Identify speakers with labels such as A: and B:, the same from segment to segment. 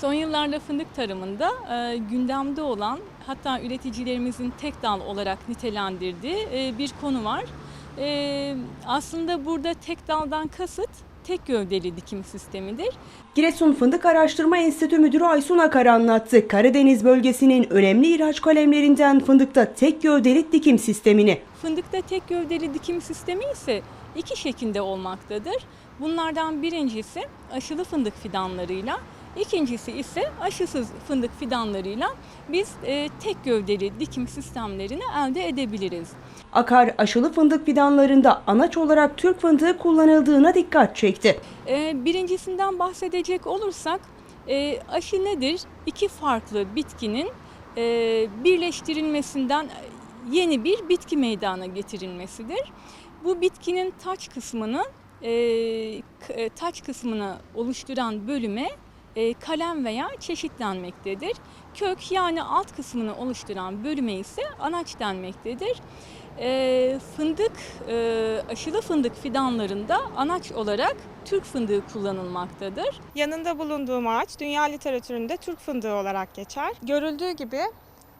A: Son yıllarda fındık tarımında e, gündemde olan hatta üreticilerimizin tek dal olarak nitelendirdiği e, bir konu var. E, aslında burada tek daldan kasıt tek gövdeli dikim sistemidir.
B: Giresun Fındık Araştırma Enstitü Müdürü Aysun Akar anlattı. Karadeniz bölgesinin önemli ihraç kalemlerinden fındıkta tek gövdeli dikim sistemini.
A: Fındıkta tek gövdeli dikim sistemi ise iki şekilde olmaktadır. Bunlardan birincisi aşılı fındık fidanlarıyla, ikincisi ise aşısız fındık fidanlarıyla biz e, tek gövdeli dikim sistemlerini elde edebiliriz.
B: Akar aşılı fındık fidanlarında anaç olarak Türk fındığı kullanıldığına dikkat çekti.
A: E, birincisinden bahsedecek olursak e, aşı nedir? İki farklı bitkinin e, birleştirilmesinden yeni bir bitki meydana getirilmesidir. Bu bitkinin taç kısmını e, e, taç kısmını oluşturan bölüme kalem veya çeşitlenmektedir. Kök yani alt kısmını oluşturan bölüme ise anaç denmektedir. E, fındık, e, aşılı fındık fidanlarında anaç olarak Türk fındığı kullanılmaktadır.
C: Yanında bulunduğum ağaç dünya literatüründe Türk fındığı olarak geçer. Görüldüğü gibi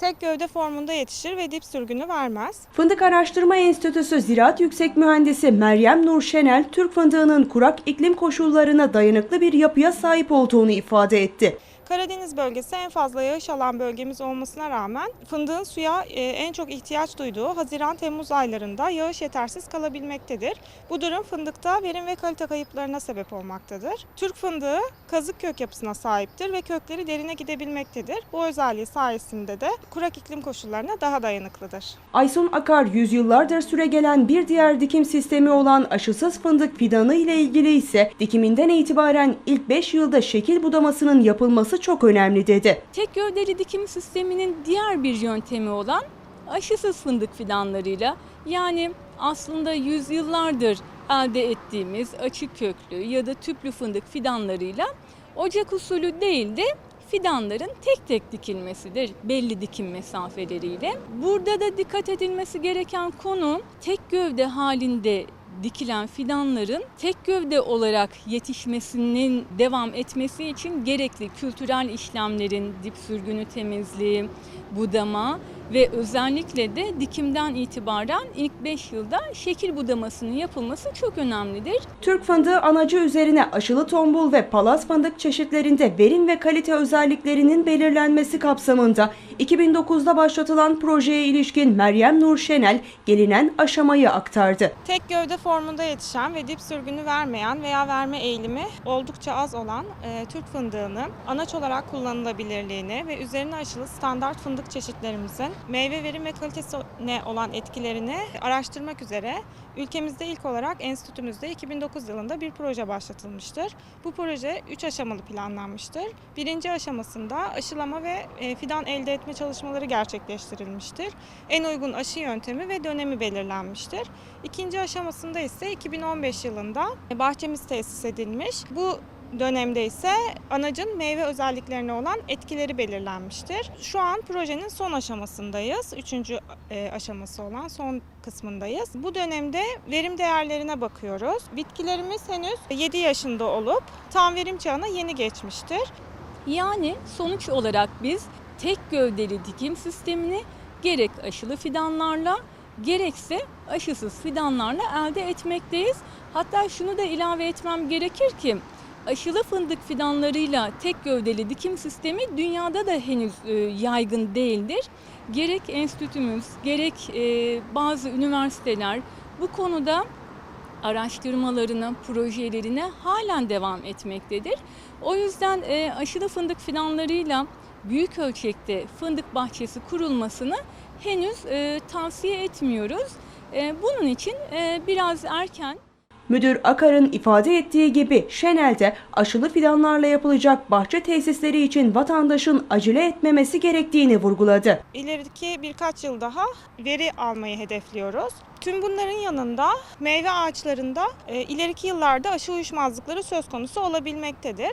C: tek gövde formunda yetişir ve dip sürgünü vermez.
B: Fındık Araştırma Enstitüsü Ziraat Yüksek Mühendisi Meryem Nur Şenel, Türk fındığının kurak iklim koşullarına dayanıklı bir yapıya sahip olduğunu ifade etti.
C: Karadeniz bölgesi en fazla yağış alan bölgemiz olmasına rağmen fındığın suya e, en çok ihtiyaç duyduğu Haziran-Temmuz aylarında yağış yetersiz kalabilmektedir. Bu durum fındıkta verim ve kalite kayıplarına sebep olmaktadır. Türk fındığı kazık kök yapısına sahiptir ve kökleri derine gidebilmektedir. Bu özelliği sayesinde de kurak iklim koşullarına daha dayanıklıdır.
B: Aysun Akar, yüzyıllardır süregelen bir diğer dikim sistemi olan aşısız fındık fidanı ile ilgili ise dikiminden itibaren ilk 5 yılda şekil budamasının yapılması çok önemli dedi.
A: Tek gövdeli dikim sisteminin diğer bir yöntemi olan aşısız fındık fidanlarıyla yani aslında yüzyıllardır elde ettiğimiz açık köklü ya da tüplü fındık fidanlarıyla ocak usulü değil de fidanların tek tek dikilmesidir belli dikim mesafeleriyle. Burada da dikkat edilmesi gereken konu tek gövde halinde dikilen fidanların tek gövde olarak yetişmesinin devam etmesi için gerekli kültürel işlemlerin dip sürgünü temizliği, budama ve özellikle de dikimden itibaren ilk 5 yılda şekil budamasının yapılması çok önemlidir.
B: Türk fındığı anacı üzerine aşılı tombul ve palaz fındık çeşitlerinde verim ve kalite özelliklerinin belirlenmesi kapsamında 2009'da başlatılan projeye ilişkin Meryem Nur Şenel gelinen aşamayı aktardı.
C: Tek gövde formunda yetişen ve dip sürgünü vermeyen veya verme eğilimi oldukça az olan e, Türk fındığının anaç olarak kullanılabilirliğini ve üzerine aşılı standart fındık çeşitlerimizin meyve verim ve kalitesine olan etkilerini araştırmak üzere ülkemizde ilk olarak enstitümüzde 2009 yılında bir proje başlatılmıştır. Bu proje 3 aşamalı planlanmıştır. Birinci aşamasında aşılama ve e, fidan elde etme çalışmaları gerçekleştirilmiştir. En uygun aşı yöntemi ve dönemi belirlenmiştir. İkinci aşamasında ise 2015 yılında bahçemiz tesis edilmiş. Bu dönemde ise anacın meyve özelliklerine olan etkileri belirlenmiştir. Şu an projenin son aşamasındayız. Üçüncü e, aşaması olan son kısmındayız. Bu dönemde verim değerlerine bakıyoruz. Bitkilerimiz henüz 7 yaşında olup tam verim çağına yeni geçmiştir.
A: Yani sonuç olarak biz tek gövdeli dikim sistemini gerek aşılı fidanlarla gerekse aşısız fidanlarla elde etmekteyiz. Hatta şunu da ilave etmem gerekir ki aşılı fındık fidanlarıyla tek gövdeli dikim sistemi dünyada da henüz e, yaygın değildir. Gerek enstitümüz, gerek e, bazı üniversiteler bu konuda araştırmalarına, projelerine halen devam etmektedir. O yüzden e, aşılı fındık fidanlarıyla büyük ölçekte fındık bahçesi kurulmasını henüz e, tavsiye etmiyoruz. E, bunun için e, biraz erken.
B: Müdür Akar'ın ifade ettiği gibi Şenel'de aşılı fidanlarla yapılacak bahçe tesisleri için vatandaşın acele etmemesi gerektiğini vurguladı.
C: İleriki birkaç yıl daha veri almayı hedefliyoruz. Tüm bunların yanında meyve ağaçlarında e, ileriki yıllarda aşı uyuşmazlıkları söz konusu olabilmektedir.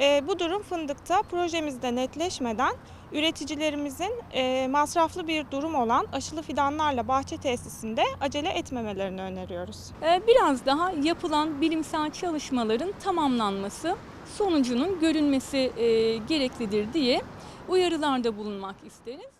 C: E, bu durum fındıkta projemizde netleşmeden üreticilerimizin e, masraflı bir durum olan aşılı fidanlarla bahçe tesisinde acele etmemelerini öneriyoruz.
A: E, biraz daha yapılan bilimsel çalışmaların tamamlanması, sonucunun görünmesi e, gereklidir diye uyarılarda bulunmak isteriz.